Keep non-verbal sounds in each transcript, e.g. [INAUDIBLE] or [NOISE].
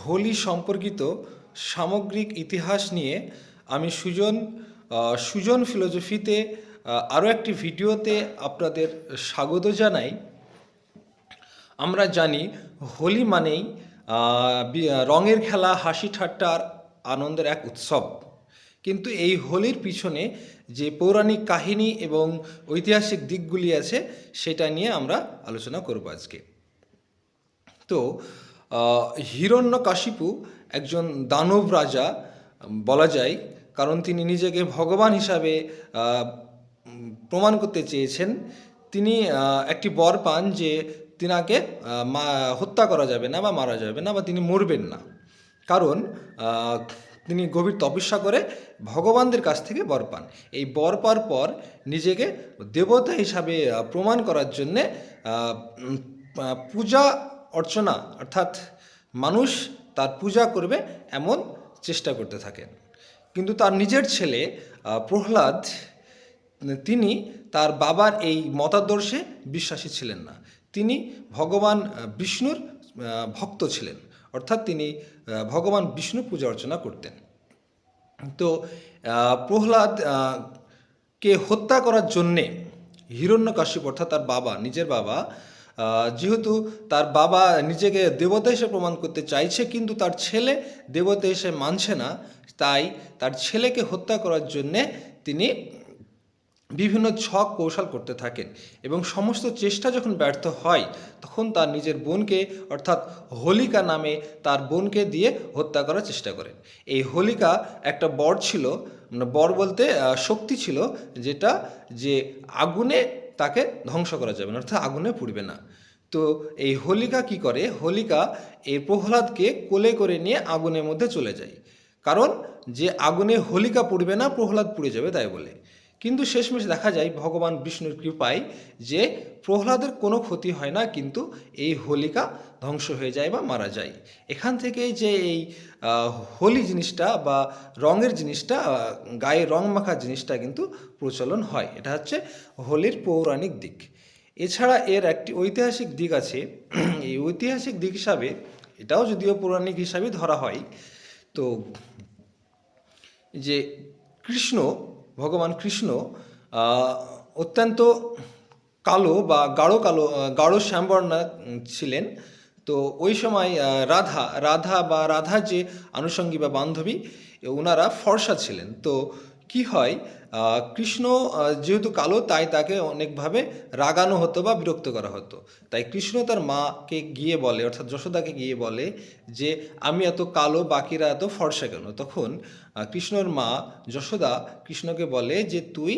হোলি সম্পর্কিত সামগ্রিক ইতিহাস নিয়ে আমি সুজন সুজন ফিলোজফিতে আরও একটি ভিডিওতে আপনাদের স্বাগত জানাই। আমরা জানি হোলি মানেই রঙের খেলা, হাসি ঠাট্টার আনন্দের এক উৎসব। কিন্তু এই হোলির পিছনে যে পৌরাণিক কাহিনী এবং ঐতিহাসিক দিকগুলি আছে, সেটা নিয়ে আমরা আলোচনা করব আজকে। তো হিরণ্যকাশিপু একজন দানব রাজা বলা যায়, কারণ তিনি নিজেকে ভগবান হিসাবে প্রমাণ করতে চেয়েছেন। তিনি একটি বর পান যে তিনাকে হত্যা করা যাবে না বা মারা যাবে না বা তিনি মরবেন না। কারণ তিনি গভীর তপস্যা করে ভগবানদের কাছ থেকে বর পান। এই বর পাওয়ার পর নিজেকে দেবতা হিসাবে প্রমাণ করার জন্যে পূজা অর্চনা, অর্থাৎ মানুষ তার পূজা করবে এমন চেষ্টা করতে থাকেন। কিন্তু তার নিজের ছেলে প্রহ্লাদ, তিনি তার বাবার এই মতাদর্শে বিশ্বাসী ছিলেন না। তিনি ভগবান বিষ্ণুর ভক্ত ছিলেন। অর্থাৎ তিনি ভগবান বিষ্ণু পূজা অর্চনা করতেন। তো প্রহ্লাদ কে হত্যা করার জন্যে হিরণ্যকাশ্যপ অর্থাৎ তার বাবা, নিজের বাবা যেহেতু তার বাবা নিজেকে দেবতা হিসেবে প্রমাণ করতে চাইছে, কিন্তু তার ছেলে দেবতা হিসেবে মানছে না। তাই তার ছেলেকে হত্যা করার জন্যে তিনি বিভিন্ন ছক কৌশল করতে থাকেন এবং সমস্ত চেষ্টা যখন ব্যর্থ হয়, তখন তার নিজের বোনকে, অর্থাৎ হোলিকা নামে তার বোনকে দিয়ে হত্যা করার চেষ্টা করেন। এই হোলিকা একটা বর ছিল মানে বর বলতে শক্তি ছিল, যেটা যে আগুনে তাকে ধ্বংস করা যাবে না, অর্থাৎ আগুনে পুড়বে না। তো এই হোলিকা কি করে? হোলিকা এই প্রহ্লাদকে কোলে করে নিয়ে আগুনের মধ্যে চলে যায়। কারণ যে আগুনে হোলিকা পুড়বে না, প্রহ্লাদ পুড়ে যাবে তাই বলে। কিন্তু শেষমেশ দেখা যায় ভগবান বিষ্ণুর কৃপায় যে প্রহ্লাদের কোনো ক্ষতি হয় না, কিন্তু এই হোলিকা ধ্বংস হয়ে যায় বা মারা যায়। এখান থেকেই যে এই হোলি জিনিসটা বা রঙের জিনিসটা গায়ে রং মাখা জিনিসটা কিন্তু প্রচলন হয়। এটা হচ্ছে হোলির পৌরাণিক দিক। এছাড়া এর একটি ঐতিহাসিক দিক আছে। [CLEARS THROAT] এই ঐতিহাসিক দিক হিসাবে, এটাও যদিও পৌরাণিক হিসাবে ধরা হয়, তো যে কৃষ্ণ ভগবান কৃষ্ণ অত্যন্ত কালো বা গাঢ় কালো গাঢ় শ্যামবর্ণা ছিলেন। তো ওই সময় রাধা রাধা বা রাধা যে আনুষঙ্গী বা বান্ধবী ওনারা ফর্সা ছিলেন। তো কি হয় কৃষ্ণ যেহেতু কালো, তাই তাকে অনেকভাবে রাগানো হতো বা বিরক্ত করা হতো। তাই কৃষ্ণ তার মাকে গিয়ে বলে, অর্থাৎ যশোদাকে গিয়ে বলে যে, আমি এত কালো, বাকিরা এত ফর্সা কেন? তখন কৃষ্ণর মা যশোদা কৃষ্ণকে বলে যে, তুই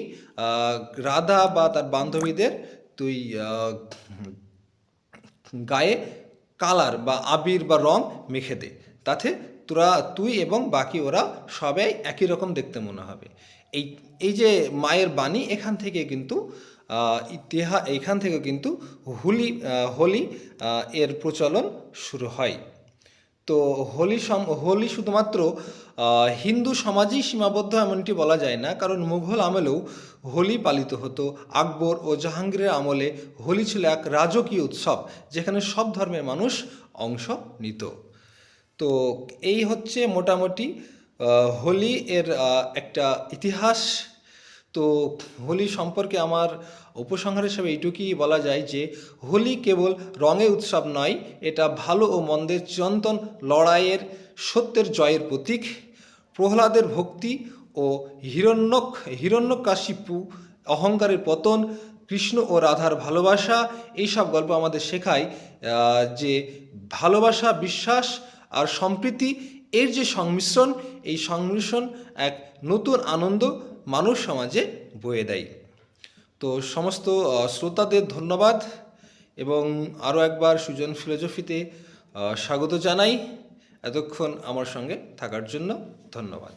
রাধা বা তার বান্ধবীদের, তুই গায়ে কালার বা আবির বা রং মেখে দে। তাতে তোরা তুই এবং বাকি ওরা সবাই একই রকম দেখতে মনে হবে। এই এই যে মায়ের বাণী এখান থেকে কিন্তু আহ, ইতিহাস এখান থেকে কিন্তু হোলি হোলি এর প্রচলন শুরু হয়। তো হোলি সম- হোলি শুধুমাত্র হিন্দু সমাজেই সীমাবদ্ধ এমনটি বলা যায় না কারণ মুঘল আমলেও হোলি পালিত হতো। আকবর ও জাহাঙ্গীরের আমলে হোলি ছিল এক রাজকীয় উৎসব যেখানে সব ধর্মের মানুষ অংশ নিত। তো এই হচ্ছে মোটামুটি হোলি এর একটা ইতিহাস। তো হোলি সম্পর্কে আমার উপসংহার হিসেবে এইটুকুই বলা যায় যে, হোলি কেবল রঙে উৎসব নয়, এটা ভালো ও মন্দের চিরন্তন লড়াইয়ের, সত্যের জয়ের প্রতীক। প্রহ্লাদের ভক্তি ও হিরণ্যক, হিরণ্যকাশিপু, অহংকারের পতন, কৃষ্ণ ও রাধার ভালোবাসা, এইসব গল্প আমাদের শেখায় যে ভালোবাসা, বিশ্বাস আর সম্প্রীতি এর যে সংমিশ্রণ, এই সংমিশ্রণ এক নতুন আনন্দ মানুষ সমাজে বয়ে দেয়। তো সমস্ত শ্রোতাদের ধন্যবাদ এবং আরও একবার সুজন ফিলোজফিতে স্বাগত জানাই। এতক্ষণ আমার সঙ্গে থাকার জন্য ধন্যবাদ।